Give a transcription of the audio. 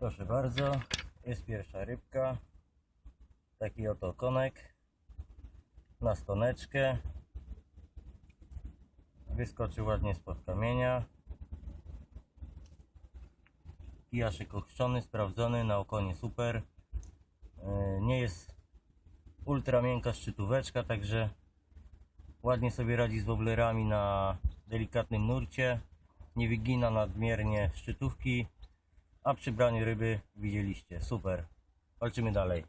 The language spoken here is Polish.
Proszę bardzo, jest pierwsza rybka. Taki oto konek na stoneczkę. Wyskoczył ładnie spod kamienia. Kijaszek ochrzczony, sprawdzony, na okonie super. Yy, Nie jest ultra miękka szczytóweczka, także ładnie sobie radzi z woblerami na delikatnym nurcie. Nie wygina nadmiernie szczytówki, a przy braniu ryby widzieliście. Super. Walczymy dalej.